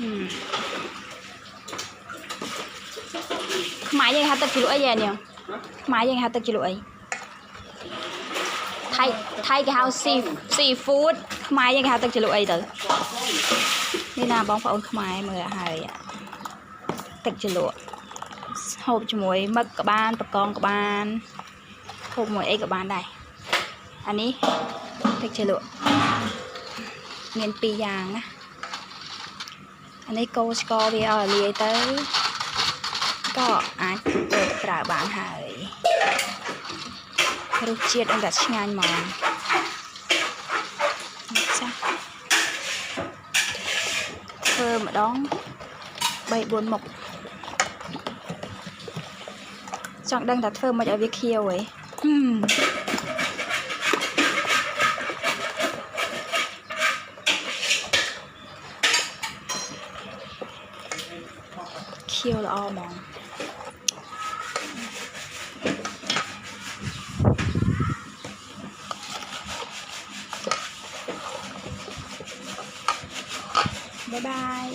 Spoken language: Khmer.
อืมខ្មែរយើងហៅទឹកជ្រក់អីយ៉ានេះខ្មែរយើងហៅទឹកជ្រក់អីថៃថៃគេហៅស៊ីស៊ីហ្វូដខ្មែរយើងគេហៅទឹកជ្រក់អីទៅនេះណាបងប្អូនខ្មែរមើលឲ្យហើយទឹកជ្រក់ហូបជាមួយមឹកក៏បានបកងក៏បានហូបមួយអីក៏បានដែរអានេះទឹកជ្រក់មានពីរយ៉ាងណា អានេះកូរស្ករវាឲ្យលាយទៅក៏អាចទៅប្រើបានហើយរសជាតិអីតែឆ្ងាញ់ហ្មងនេះចាធ្វើម្ដង3 4មុខចង់ដឹងថាធ្វើមិនឲ្យវាខៀវហី ហឹមខៀវល្អហ្មងបាយបាយ